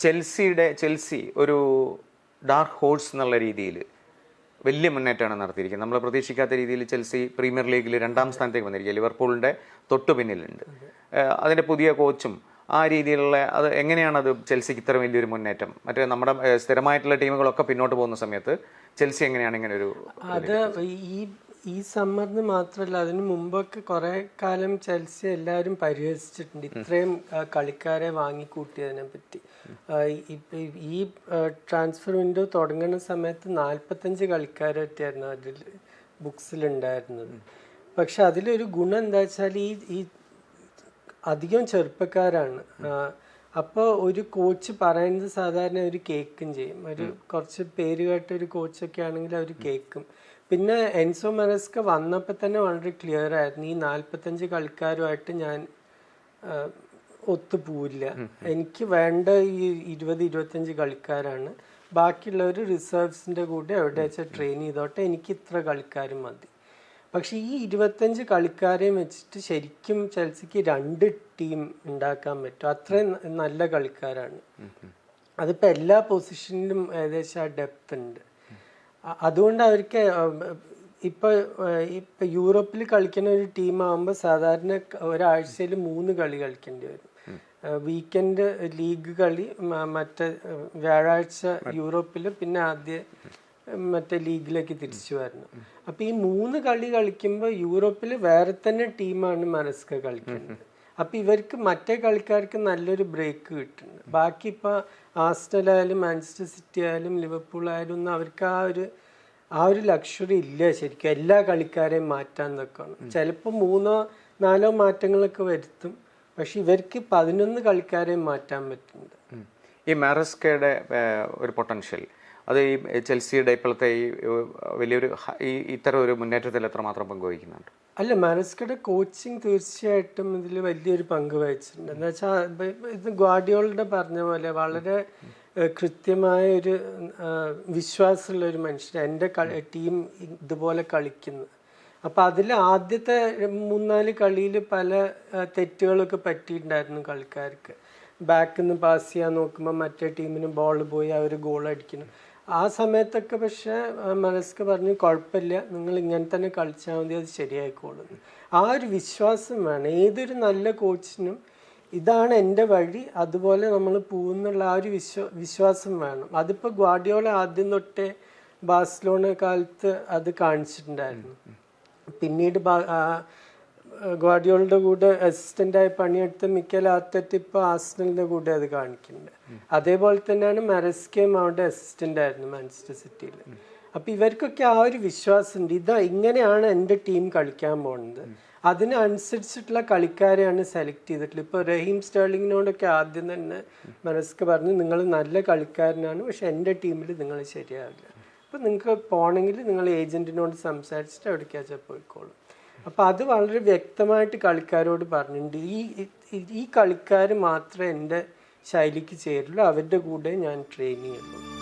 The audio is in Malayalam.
ചെൽസിയുടെ ചെൽസി ഒരു ഡാർക്ക് ഹോഴ്സ് എന്നുള്ള രീതിയിൽ വലിയ മുന്നേറ്റമാണ് നടത്തിയിരിക്കുന്നത്. നമ്മൾ പ്രതീക്ഷിക്കാത്ത രീതിയിൽ ചെൽസി പ്രീമിയർ ലീഗിൽ രണ്ടാം സ്ഥാനത്തേക്ക് വന്നിരിക്കുക ലിവർപൂളിന്റെ തൊട്ടു പിന്നിലുണ്ട്. അതിന്റെ പുതിയ കോച്ചും ആ രീതിയിലുള്ള അത് എങ്ങനെയാണ് അത് ചെൽസിക്ക് ഇത്ര വലിയൊരു മുന്നേറ്റം? മറ്റേ നമ്മുടെ സ്ഥിരമായിട്ടുള്ള ടീമുകളൊക്കെ പിന്നോട്ട് പോകുന്ന സമയത്ത് ചെൽസി എങ്ങനെയാണ് ഇങ്ങനെ ഒരു അത് ഈ ഈ സമ്മറിന് മാത്രമല്ല അതിന് മുമ്പൊക്കെ കുറെ കാലം ചെൽസി എല്ലാവരും പരിഹസിച്ചിട്ടുണ്ട്. ഇത്രയും കളിക്കാരെ വാങ്ങിക്കൂട്ടിയതിനെ പറ്റി. ഈ ട്രാൻസ്ഫർ വിൻഡോ തുടങ്ങുന്ന സമയത്ത് നാൽപ്പത്തഞ്ച് കളിക്കാരൊക്കെയായിരുന്നു അതിൽ ബുക്സിലുണ്ടായിരുന്നത്. പക്ഷെ അതിലൊരു ഗുണം എന്താ വെച്ചാൽ ഈ ഈ അധികം ചെറുപ്പക്കാരാണ്. അപ്പോൾ ഒരു കോച്ച് പറയുന്നത് സാധാരണ ഒരു കേക്കും ചെയ്യും. ഒരു കുറച്ച് പേര് കേട്ട ഒരു കോച്ചൊക്കെ ആണെങ്കിൽ അവർ കേൾക്കും പിന്നെ എൻസോ മെറസ്ക വന്നപ്പോൾ തന്നെ വളരെ ക്ലിയർ ആയിരുന്നു. ഈ നാൽപ്പത്തഞ്ച് കളിക്കാരുമായിട്ട് ഞാൻ ഒത്തുപോവില്ല എനിക്ക് വേണ്ട ഈ ഇരുപത് ഇരുപത്തഞ്ച് കളിക്കാരാണ്. ബാക്കിയുള്ളവർ റിസർവ്സിന്റെ കൂടെ എവിടെ വെച്ചാൽ ട്രെയിൻ ചെയ്തോട്ടെ. എനിക്ക് ഇത്ര കളിക്കാരും മതി. പക്ഷെ ഈ ഇരുപത്തഞ്ച് കളിക്കാരെയും വെച്ചിട്ട് ശരിക്കും ചെൽസിക്ക് രണ്ട് ടീം ഉണ്ടാക്കാൻ പറ്റും. അത്രയും നല്ല കളിക്കാരാണ്. അതിപ്പോൾ എല്ലാ പൊസിഷനിലും ഏകദേശം ആ ഡെപ്ത് ഉണ്ട്. അതുകൊണ്ട് അവർക്ക് ഇപ്പൊ ഇപ്പൊ യൂറോപ്പിൽ കളിക്കുന്ന ഒരു ടീം ആകുമ്പോൾ സാധാരണ ഒരാഴ്ചയിൽ മൂന്ന് കളി കളിക്കേണ്ടി വരും. വീക്കെൻഡ് ലീഗ് കളി മറ്റേ വ്യാഴാഴ്ച യൂറോപ്പിൽ പിന്നെ ആദ്യ മറ്റേ ലീഗിലേക്ക് തിരിച്ചു വരണം. അപ്പൊ ഈ മൂന്ന് കളി കളിക്കുമ്പോൾ യൂറോപ്പിൽ വേറെ തന്നെ ടീമാണ് മനസ്ക കളിക്കുന്നത്. അപ്പൊ ഇവർക്ക് മറ്റേ കളിക്കാർക്ക് നല്ലൊരു ബ്രേക്ക് കിട്ടുന്നുണ്ട്. ബാക്കി ഇപ്പൊ ആസ്റ്റൽ ആയാലും മാഞ്ചസ്റ്റർ സിറ്റി ആയാലും ലിവർപൂൾ ആയാലും ഒന്നും അവർക്ക് ആ ഒരു ആ ഒരു ലക്ഷറി ഇല്ല ശരിക്കും. എല്ലാ കളിക്കാരെയും മാറ്റാൻ നിൽക്കണം. ചിലപ്പോൾ മൂന്നോ നാലോ മാറ്റങ്ങളൊക്കെ വരുത്തും. പക്ഷെ ഇവർക്ക് പതിനൊന്ന് കളിക്കാരെയും മാറ്റാൻ പറ്റുന്നുണ്ട്. ഈ മാറസ്കയുടെ ഒരു പൊട്ടൻഷ്യൽ അത് ഈ ചെൽസിയുടെ ഇപ്പോഴത്തെ ഈ വലിയൊരു ഈ ഇത്തരം ഒരു മുന്നേറ്റത്തിൽ എത്രമാത്രം പങ്കുവഹിക്കുന്നുണ്ട്? അല്ല മാനസ്കയുടെ കോച്ചിങ് തീർച്ചയായിട്ടും ഇതിൽ വലിയൊരു പങ്ക് വഹിച്ചിട്ടുണ്ട്. എന്ന് വെച്ചാൽ ഇത് ഗ്വാഡിയോളുടെ പറഞ്ഞ പോലെ വളരെ കൃത്യമായ ഒരു വിശ്വാസമുള്ള ഒരു മനുഷ്യൻ എന്റെ ടീം ഇതുപോലെ കളിക്കുന്നു. അപ്പോൾ അതിൽ ആദ്യത്തെ മൂന്നാൽ കളിയിൽ പല തെറ്റുകളൊക്കെ പറ്റിയിട്ടുണ്ടായിരുന്നു കളിക്കാർക്ക്. ബാക്കിൽ നിന്ന് പാസ് ചെയ്യാൻ നോക്കുമ്പോൾ മറ്റേ ടീമിന് ബോൾ പോയി അവർ ഗോൾ അടിക്കുന്നു. ആ സമയത്തൊക്കെ പക്ഷെ മനസ്ക്ക് പറഞ്ഞു കുഴപ്പമില്ല നിങ്ങൾ ഇങ്ങനെ തന്നെ കളിച്ചാൽ മതി അത് ശരിയായിക്കോളും. ആ ഒരു വിശ്വാസം വേണം. ഏതൊരു നല്ല കോച്ചിനും ഇതാണ് എന്റെ വഴി. അതുപോലെ നമ്മൾ പോകുന്നുള്ള ആ ഒരു വിശ്വ വിശ്വാസം വേണം. അതിപ്പോൾ ഗ്വാഡിയോള ആദ്യം തൊട്ടേ ബാഴ്സലോണ കാലത്ത് അത് കാണിച്ചിട്ടുണ്ടായിരുന്നു. പിന്നീട് ഗ്വാഡിയോളുടെ കൂടെ അസിസ്റ്റന്റായി പണിയെടുത്ത മിക്കൽ ആർട്ടറ്റ് ഇപ്പോൾ ആസ്റ്റലിന്റെ കൂടെ അത് കാണിക്കുന്നുണ്ട്. അതേപോലെ തന്നെയാണ് മരസ്കേം അവരുടെ അസിസ്റ്റന്റ് ആയിരുന്നു മാഞ്ചസ്റ്റർ സിറ്റിയിൽ അപ്പൊ ഇവർക്കൊക്കെ ആ ഒരു വിശ്വാസമുണ്ട്. ഇതാ ഇങ്ങനെയാണ് എന്റെ ടീം കളിക്കാൻ പോകുന്നത്. അതിനനുസരിച്ചിട്ടുള്ള കളിക്കാരെയാണ് സെലക്ട് ചെയ്തിട്ടുള്ളത്. ഇപ്പോൾ റഹീം സ്റ്റേർലിങ്ങിനോടൊക്കെ ആദ്യം തന്നെ മനസ്ക്ക് പറഞ്ഞു നിങ്ങൾ നല്ല കളിക്കാരനാണ് പക്ഷെ എന്റെ ടീമിൽ നിങ്ങൾ ശരിയാവില്ല. അപ്പൊ നിങ്ങൾക്ക് പോകണമെങ്കിൽ നിങ്ങൾ ഏജന്റിനോട് സംസാരിച്ചിട്ട് എവിടേക്കാച്ചാൽ പോയിക്കോളും. അപ്പം അത് വളരെ വ്യക്തമായിട്ട് കളിക്കാരോട് പറഞ്ഞിട്ടുണ്ട്. ഈ ഈ- കളിക്കാർ മാത്രമേ എന്റെ ശൈലിക്ക് ചേരുള്ളൂ അവരുടെ കൂടെ ഞാൻ ട്രെയിനിങ് ചെയ്യുള്ളൂ.